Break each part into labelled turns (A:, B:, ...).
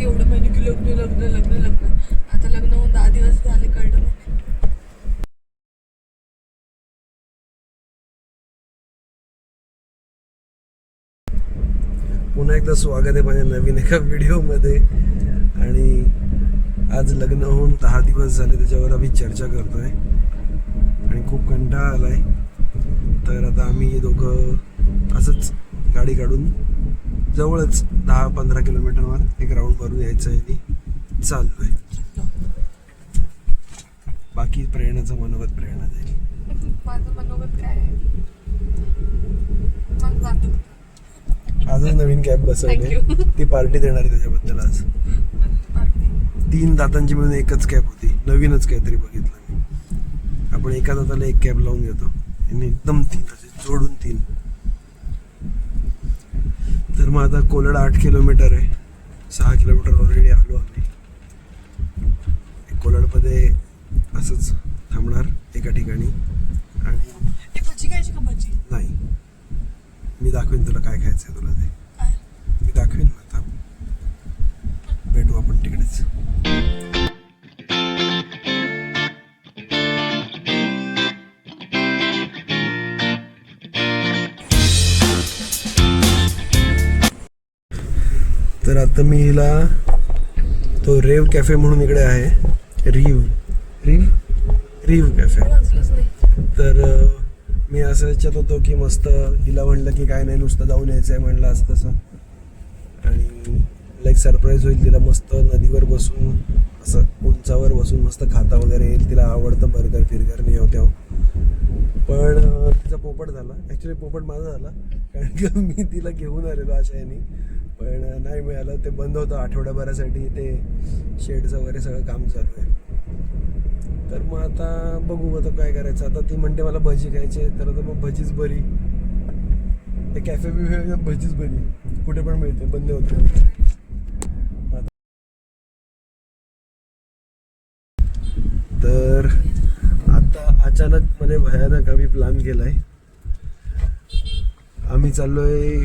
A: होती एवढं महिने की लग्न लग्न लग्न लग्न. आता लग्न होऊन दहा दिवस झाले कळलं
B: पुन्हा एकदा स्वागत आहे माझ्या नवीन एका व्हिडिओमध्ये. आणि आज लग्न होऊन दहा दिवस झाले त्याच्यावर आम्ही चर्चा करतोय. आणि खूप कंटाळा आलाय. तर आता आम्ही दोघं असंच गाडी काढून जवळच दहा पंधरा किलोमीटरवर एक राऊंड मारून यायचं आहे आणि चाललोय. बाकी प्रेरणाचं मनोगत प्रेरणा जाईल
A: माझं मनोगत काय आहे?
B: आजच नवीन कॅब बसवली. ती पार्टी देणार आहे त्याच्याबद्दल आज. तीन दातांची मिळून एकच कॅब होती. नवीनच काहीतरी बघितलं मी. आपण एका दाताला एक कॅब लावून घेतो. आणि एकदम तीन असे जोडून तीन. मग आता कोलड आठ किलोमीटर आहे. सहा किलोमीटर ऑलरेडी आलो आम्ही. कोलडमध्ये असंच थांबणार एका ठिकाणी. आणि नाही. मी दाखवेन तुला काय खायचं आहे तुला ते. मी दाखवेन थांब. भेटू आपण तिकडेच. तर आता मी हिला तो रेव कॅफे म्हणून इकडे आहे. रीव. रीव? Reeve cafe. तर मी असं इच्छित होतो की मस्त हिला म्हणलं की काय नाही नुसतं जाऊन यायचं आहे म्हणलं असं तसं. आणि लाईक सरप्राईज होईल तिला मस्त नदीवर बसून असं उंचावर बसून मस्त खाता वगैरे येईल. तिला आवडतं बर्गर फिरगर नाही होत्या पण तिचा पोपट झाला. ॲक्च्युली पोपट माझा झाला. कारण की मी तिला घेऊन आलेलो आशयानी. पण नाही मिळालं ते बंद होतं आठवड्याभरासाठी ते शेडचं वगैरे सगळं काम चालू आहे. तर मग आता बघू आता काय करायचं? आता ती म्हणते मला भजी खायची आहे, तर आता मग भजीच बरी. ते कॅफे बिफे भजीच बरी. कुठे पण मिळते बंद होते. तर आता अचानक मध्ये भयानक आम्ही प्लॅन केलाय. आम्ही चाललोय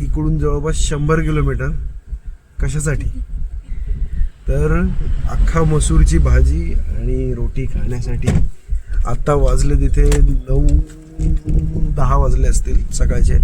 B: इकडून जवळपास शंभर किलोमीटर कशासाठी? तर अख्खा मसूरची भाजी आणि रोटी खाण्यासाठी आत्ता वाजले तिथे नऊ दहा वाजले असतील सकाळचे.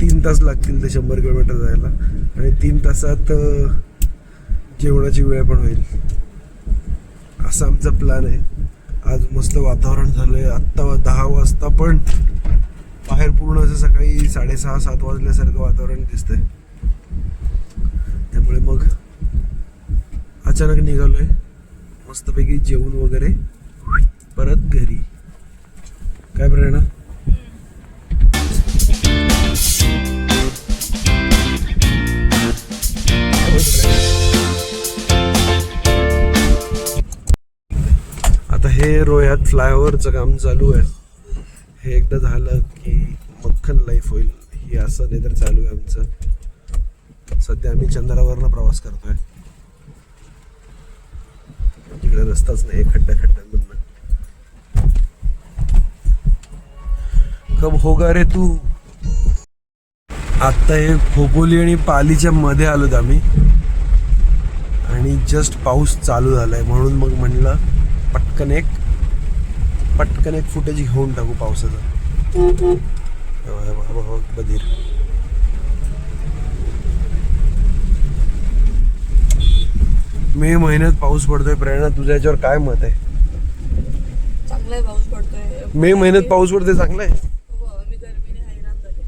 B: तीन तास लागतील ते शंभर किलोमीटर जायला. आणि तीन तासात जेवणाची वेळ पण होईल. असा आमचा प्लॅन आहे. आज मस्त वातावरण झालं आहे आत्ता दहा वाजता पण बाहेर पूर्ण असं सकाळी साडेसहा सात वाजल्यासारखं वातावरण दिसतंय. त्यामुळे मग अचानक निघालोय. मस्तपैकी जेवण वगैरे परत घरी. काय प्रेरणा आता हे रोह्यात फ्लायओव्हरचं काम चालू आहे. हे एकदा झालं की मक्खन लाईफ होईल. ही असं नाही तर चालू आहे आमचं. सध्या आम्ही चंद्रावरनं प्रवास करतोय. तिकडे रस्ताच नाही खड्ड्या खड्ड्यांमधनं कब होगा रे तू? आत्ता हे खोपोली आणि पालीच्या मध्ये आलोत आम्ही. आणि जस्ट पाऊस चालू झालाय. म्हणून मग म्हणलं पटकन एक पटकन एक फुटेज घेऊन टाकू पावसाचा. बधीर. मे महिन्यात पाऊस पडतोय प्रेरणा तुझ्या याच्यावर काय मत आहे?
A: पाऊस पडतोय.
B: मे महिन्यात पाऊस पडतोय चांगलं आहे
A: मी गरमीने हैराण झाले.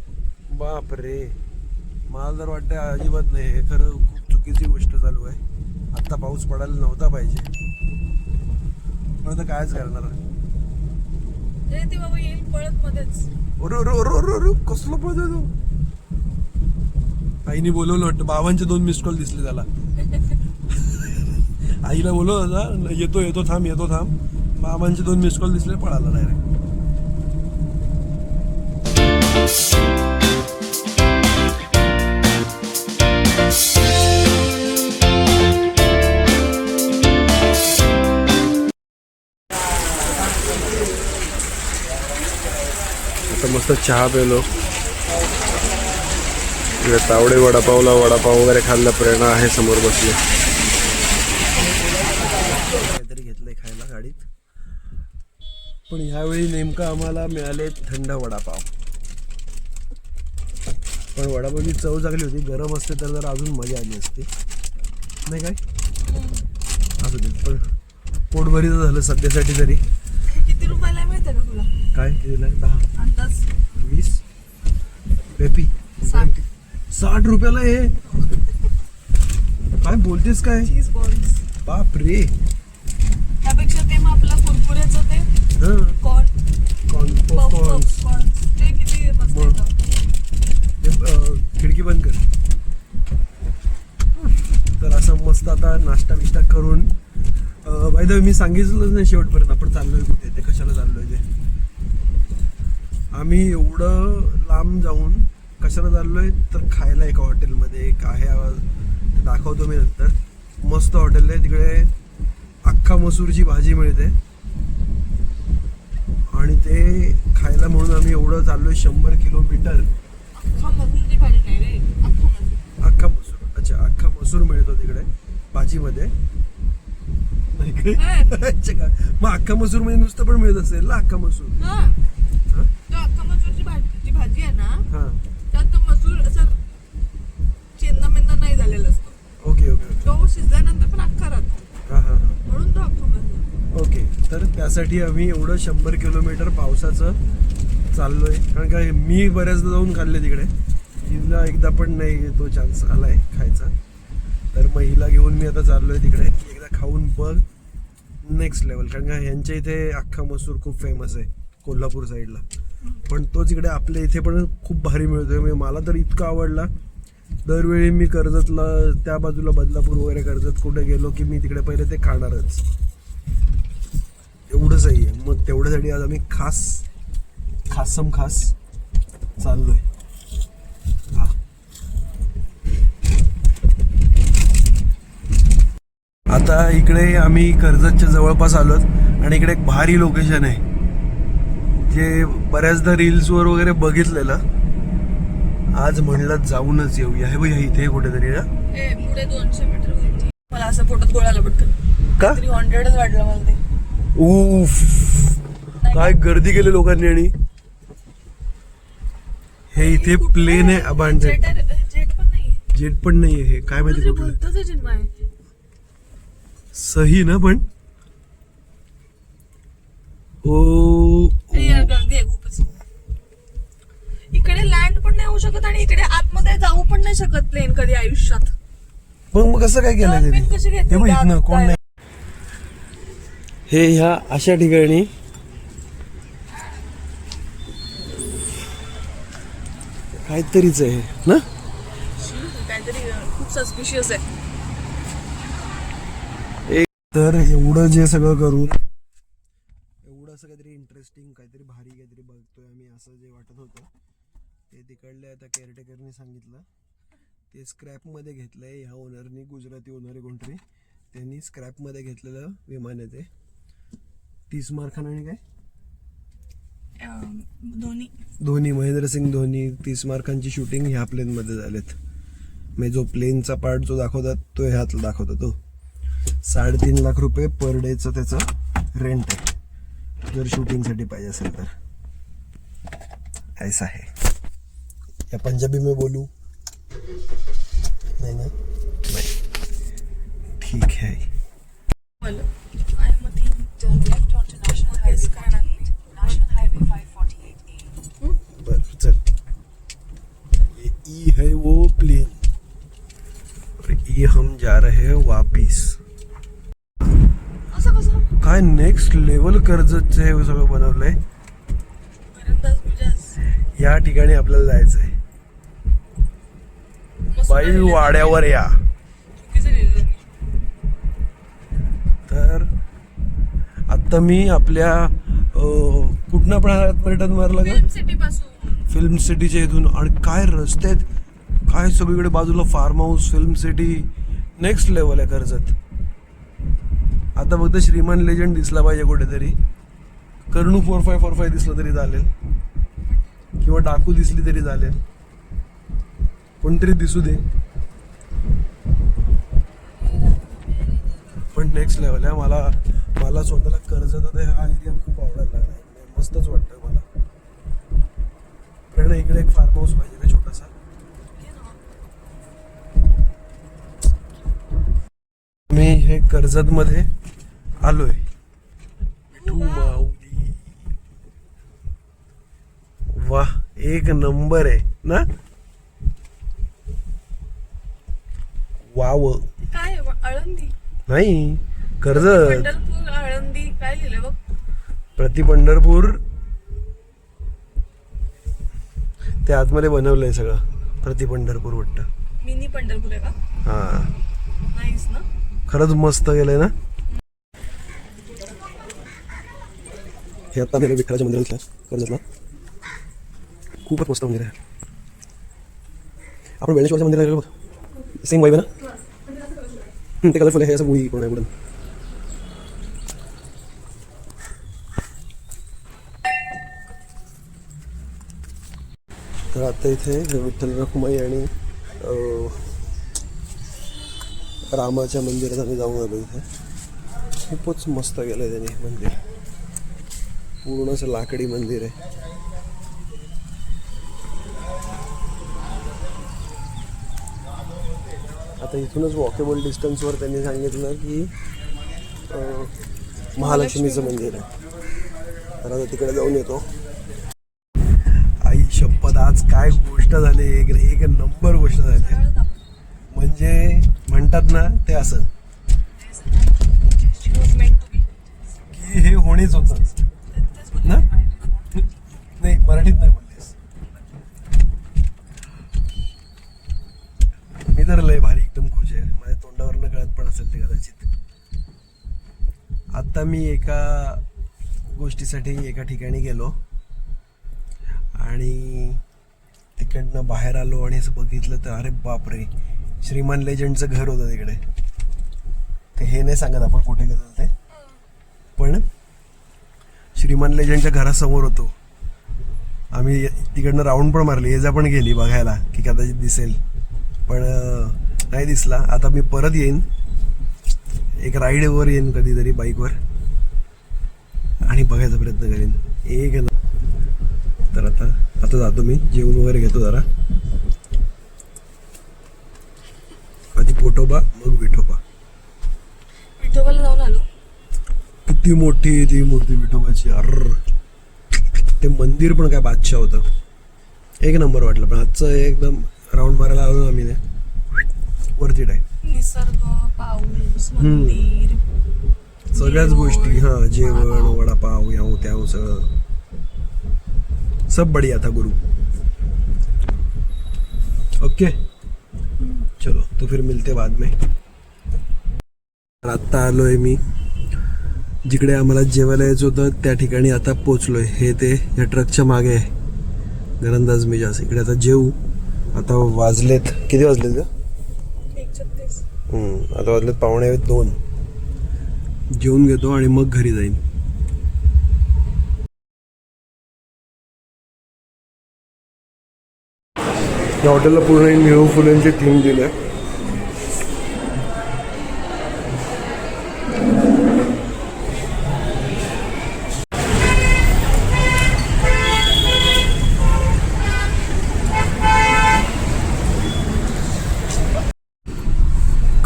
B: बाप रे मला तर वाटतं अजिबात नाही हे खरं खूप चुकीची गोष्ट चालू आहे. आत्ता पाऊस पडायला नव्हता पाहिजे. आता कायच करणार
A: ते बाबा येईल पळत मध्येच.
B: कसलं आईने बोलवलं वाटतं बाबांचे दोन मिस कॉल दिसले त्याला. आईला बोलवलं येतो येतो थांब येतो थांब. बाबांचे दोन मिस कॉल दिसले पळाला डायरेक्ट मस्त चहा पेलो. इकडे तावडे वडापावला वडापाव वगैरे खाल्ला प्रेरणा आहे समोर बसली. काहीतरी घेतलंय खायला गाडीत. पण ह्यावेळी नेमकं आम्हाला मिळाले थंड वडापाव. पण वडापावची चव चांगली होती. गरम असते तर जर अजून मजा आली असते. नाही काय? असू दे पण पोटभरीचं झालं सध्यासाठी तरी.
A: किती रुपयाला आहे का तुला?
B: काय केलं दहा.
A: अंदाज.
B: वीस. पेपी.
A: साठ.
B: साठ रुपयाला हे. काय बोलतेस काय?
A: चीज बॉल्स
B: बाप रे
A: त्यापेक्षा ते मग आपलं कुरकुऱ्याचं ते कॉर्न किती मस्त
B: मग.
A: येतं
B: खिडकी बंद कर. तर असं मस्त आता नाश्ता बिष्टा करून बाय द मी सांगितलंच नाही शेवटपर्यंत आपण चाललोय कुठे ते कशाला चाललोय ते आम्ही एवढं लांब जाऊन कशाला चाललोय? तर खायला एका हॉटेलमध्ये एक आहे आवाज ते दाखवतो मी नंतर. मस्त हॉटेल आहे तिकडे अख्खा मसूरची भाजी मिळते. आणि ते खायला म्हणून आम्ही एवढं चाललोय शंभर किलोमीटर.
A: अख्खा मसूरची भाजी नाही रे. अख्खा मसूर.
B: अच्छा अख्खा मसूर मिळतो तिकडे भाजीमध्ये. नाही काय? अच्छा का? मग अख्खा मसूरमध्ये नुसतं पण मिळत असेल ना अख्खा मसूर
A: हा
B: हा?
A: तो अख्खा मसूरची भाजी जी भाजी आहे ना
B: हा.
A: त्यात तो मसूर असं चेंदा मेंदा नाही झालेला असतो.
B: ओके ओके
A: तो शिजल्यानंतर पण अख्खा राहतो.
B: हा हा हा.
A: म्हणून तो अख्खा
B: ओके तर त्यासाठी आम्ही एवढं शंभर किलोमीटर पावसाचं चाललोय. कारण का मी बऱ्याचदा जाऊन खाल्ले तिकडे. हिला एकदा पण नाही तो चान्स आलाय खायचा. तर मग हिला घेऊन मी आता चाललोय तिकडे. की एकदा खाऊन बघ. नेक्स्ट लेवल कारण का ह्यांच्या इथे अख्खा मसूर खूप फेमस आहे कोल्हापूर साईडला पण तोच इकडे आपल्या इथे पण खूप भारी मिळतो म्हणजे मला तर इतका आवडला. दरवेळी मी कर्जतला त्या बाजूला बदलापूर वगैरे कर्जत कुठे गेलो की मी तिकडे पहिले ते खाणारच. एवढंच आहे. मग तेवढ्यासाठी आज आम्ही खास खासम खास चाललो आहे आता इकडे आम्ही कर्जतच्या जवळपास आलोत आणि इकडे एक भारी लोकेशन आहे. जे बऱ्याचदा रील्सवर वगैरे बघितलेलं आज म्हणलं जाऊनच येऊया. हे बघ इथे कुठेतरी
A: पुढे दोनशे मीटर मला असं पोटात गोळाला पटकन
B: का?
A: वाटलं मला ते.
B: उफ. काय गर्दी केली लोकांनी आणि? हे इथे प्लेन आहे? अबांडेड
A: जेट पण नाही
B: जेट पण नाहीये हे. काय माहिती कुठलं सही ना पण? ओ
A: इकडे लँड पण नाही होऊ शकत आणि इकडे आतमध्ये जाऊ पण नाही शकत प्लेन कधी आयुष्यात.
B: मग मग कसं काय केलं
A: Turn कशी घेतली
B: हे बघ
A: आत
B: इथनं कोण? नाही. हे ह्या अशा ठिकाणी. काहीतरीच आहे ना?
A: काहीतरी खूप सस्पिशियस आहे.
B: तर एवढं जे सगळं करून इंटरेस्टिंग काहीतरी भारी काहीतरी बघतोय आम्ही असं जे वाटत होतं. ते तिकडले आता केअरटेकरनी सांगितलं. ते स्क्रॅपमध्ये घेतलंय ह्या ओनरनी गुजराती ओनर आहे कोणतरी. त्यांनी स्क्रॅपमध्ये घेतलेलं विमान आहे ते. तीस मार्कानं आणि काय?
A: दोन्ही
B: धोनी. महेंद्रसिंग धोनी तीस मार्कांची शूटिंग ह्या प्लेनमध्ये झालेत. म्हणजे जो प्लेनचा पार्ट जो दाखवतात तो ह्यात दाखवतो तो साडेतीन लाख रुपये पर डेचं त्याचं रेंट आहे. जर शूटिंगसाठी पाहिजे असेल तर ऐसा है। या पंजाबी में बोलू? नाही ना नाही। ठीक है।
A: मला I am think
C: Left onto National Highway 48. National Highway 548A.
B: बर चल। ये ई है वो प्लेन और ई हम जा रहे हैं वापिस।
A: असं कसं
B: काय नेक्स्ट लेवल कर्जतचं हे सगळं बनवलंय? या ठिकाणी आपल्याला जायचंय. बाई. वाड्यावर या. तर आता मी आपल्या कुठनं पण पर्यटन मारलं का?
A: फिल्म सिटी पासून.
B: फिल्म सिटीच्या इथून. आणि काय रस्ते आहेत? काय सगळीकडे बाजूला farm house film city next level आहे कर्जत. आता फक्त श्रीमान लेजंड दिसला पाहिजे कुठेतरी. कर्णू फोर फाय फोर फाय दिसलं तरी चालेल. किंवा डाकू दिसली तरी चालेल. कोणतरी दिसू दे. पण नेक्स्ट लेवल आहे. मला मला स्वतःला कर्जत हा एरिया खूप आवडायला लागला. म्हणजे मस्तच वाटतं मला. प्रेरणा इकडे एक फार्म हाऊस पाहिजे का छोटासा. मी हे कर्जतमध्ये आलोय. माऊली. वा एक नंबर आहे ना? वाव.
A: काय आहे? आळंदी?
B: नाही कर्जत.
A: पंढरपूर आळंदी काय लिहिलंय बघ?
B: प्रति पंढरपूर. ते आतमध्ये बनवलंय सगळं प्रति पंढरपूर वाटतं.
A: मिनी पंढरपूर आहे का?
B: हा.
A: नाहीच ना?
B: खरंच मस्त गेलंय ना? हे आता आलेलं विठ्ठलाच्या मंदिरातलं कर्जतला खूपच मस्त मंदिर आहे. आपण वेळेश्वरच्या मंदिरात गेलो बघ. सेम वाईब ना? ते कलरफुल आहे. हे असं मुवी पण आहे वुडन तर आता इथे विठ्ठल रखुमाई आणि रामाच्या मंदिरात आम्ही जाऊन आलो इथे. खूपच मस्त गेलं आहे त्यांनी मंदिर. पूर्ण असं लाकडी मंदिर आहे. आता इथूनच वॉकेबल डिस्टन्सवर त्यांनी सांगितलं की महालक्ष्मीचं मंदिर आहे. तर आता तिकडे जाऊन येतो. आई शपथ आज काय गोष्ट झाली? एक एक नंबर गोष्ट झाली. म्हणजे म्हणतात ना ते असं. की हे होणेच होत. मराठीत नाही म्हणलेस. मी तर लय भारी एकदम खुश आहे. माझ्या तोंडावरनं गळत पण असेल ते कदाचित. आत्ता मी एका गोष्टीसाठी एका ठिकाणी गेलो. आणि तिकडनं बाहेर आलो आणि असं बघितलं तर अरे बापरे श्रीमान लेजंडचं घर होतं तिकडे. ते हे नाही सांगत आपण कुठे गेलो ते. पण श्रीमान लेजंडच्या घरासमोर होतो. आम्ही तिकडनं राऊंड पण मारली ये जा पण गेली बघायला की कदाचित दिसेल. पण नाही दिसला. आता मी परत येईन. एक राईडवर येईन कधीतरी बाईकवर आणि बघायचा प्रयत्न करीन. एक ना. तर आता आता जातो मी. जेवण वगैरे घेतो जरा. आधी पोटोबा मग विठोबा.
A: विठोबाला जाऊन आलो.
B: किती मोठी ती मूर्ती विठोबाची. अर ते मंदिर पण काय बादशाह होतं. एक नंबर वाटलं पण आजचं एकदम राऊंड मारायला आलो ना आम्ही ते. वरती आहे
A: निसर्ग पाऊस मंदिर.
B: सगळ्याच गोष्टी हा जेवण वडापाव याव त्याव सगळं. सब बढिया था गुरु. ओके. चलो तो फिर मिलते बाद में. आत्ता आलोय मी. जिकडे आम्हाला जेवायला यायचं होतं त्या ठिकाणी आता पोचलोय. हे ते या ट्रकच्या मागे आहे. गरंदाज मिजाज इकडे आता जेऊ. आता वाजलेत. किती वाजलेत का हम्म, आता वाजलेत पावणे दोन. जेवून घेतो आणि मग घरी जाईन. या हॉटेलला पूर्ण नेहरू फुलेंची थीम दिली आहे.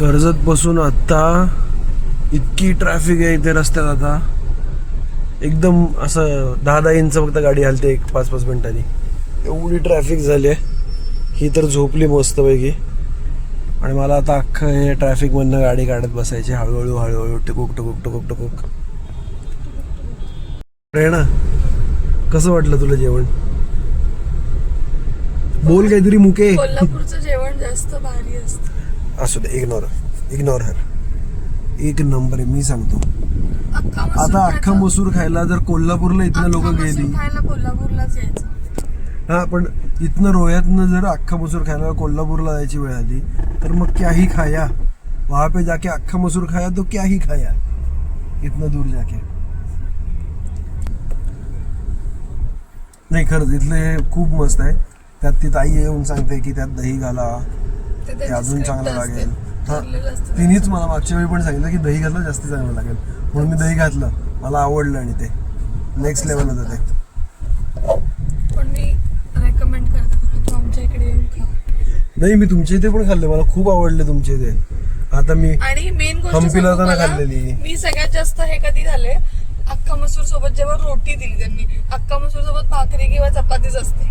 B: कर्जत बसून आत्ता इतकी ट्रॅफिक आहे इथे रस्त्यात आता. एकदम असं दहा दहा इंच फक्त गाडी हलते एक पाच पाच मिनिटांनी. एवढी ट्रॅफिक झाली आहे. ही तर झोपली मस्तपैकी. आणि मला आता अख्खं हे ट्रॅफिकमधनं गाडी काढत बसायची. हळूहळू हळूहळू टुकूक टुकूक टुकूक टुकूक. प्रेरणा कसं वाटलं तुला जेवण? बोल काहीतरी मुके.
A: कोल्हापूरचं जेवण जास्त भारी असतं.
B: असू दे इग्नोर इग्नोर हर एक नंबर आहे मी सांगतो. आता अख्खा. मसूर खायला जर कोल्हापूरला इथनं लोक गेली.
A: कोल्हापूरलाच
B: हा पण इथनं रोह्यातनं जर अख्खा मसूर खायला कोल्हापूरला जायची वेळ आली तर मग क्याही खाया. वहां पे जाके अख्खा मसूर खाया तो क्याही खाया. इथनं दूर जाके. नाही खरंच इथलं खूप मस्त आहे. त्यात ती ताई येऊन सांगते की त्यात दही घाला.
A: ते
B: अजून चांगलं. लागेल. तिनेच मला मागच्या वेळी पण सांगितलं की दही घातलं जास्त चांगलं लागेल. म्हणून मी दही घातलं. मला आवडलं आणि ते. नेक्स्ट लेवल होतं ते.
A: पण मी रेकमेंड करते तुला तू आमच्या इकडे येऊन खा.
B: नाही मी तुमच्या इथे पण खाल्ले. मला खूप आवडले तुमच्या इथे. आता मी
A: आणि मेन
B: हम्पीला
A: मला,
B: खाल्लेली.
A: मी सगळ्यात जास्त हे कधी झाले? अख्खा मसूर सोबत जेव्हा रोटी दिली त्यांनी अख्खा मसूर सोबत भाकरी किंवा चपातीच असते.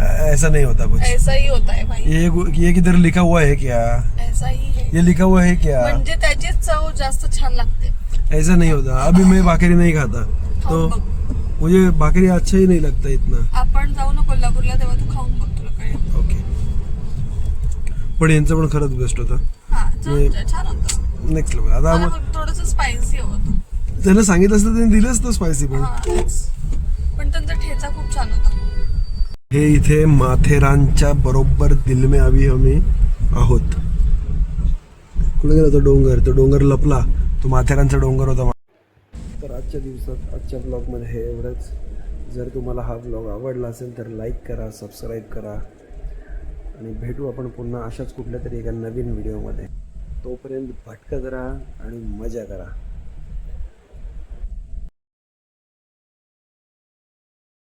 B: ऐसा नहीं होता कुछ।
A: ऐसा ही होता है भाई।
B: ये ये किधर लिखा हुआ है क्या?
A: ऐसा ही है।
B: ये लिखा हुआ है क्या?
A: म्हणजे त्याची चव जास्त छान लागते.
B: ऐसा नहीं होता। अभी मैं भाकरी नहीं खाता। तो मुझे भाकरी अच्छा ही नहीं लगता इतना।
A: आपण जाऊ ना कोल्हापूरला तेव्हा तू खाऊन बघ तुला कळेल.
B: ओके पण यांचं पण खरंच बेस्ट होतं.
A: छान छान होतं.
B: नेक्स्ट लेवल आता
A: थोडंसं स्पायसी होतं.
B: त्यानं सांगितलं असतं त्यांनी दिलंच तर स्पायसी पण.
A: पण त्यांचा ठेचा खूप छान होता.
B: हे इथे माथेरानच्या बरोबर दिलमे आम्ही हमी आहोत. कुठे गेला तो डोंगर? तो डोंगर लपला. तो माथेरानचा डोंगर होता. तर आजच्या दिवसात आजच्या ब्लॉगमध्ये हे एवढंच. जर तुम्हाला हा ब्लॉग आवडला असेल तर लाईक करा सबस्क्राईब करा. आणि भेटू आपण पुन्हा अशाच कुठल्या तरी एका नवीन व्हिडिओमध्ये तोपर्यंत भटकत राहा आणि मजा करा.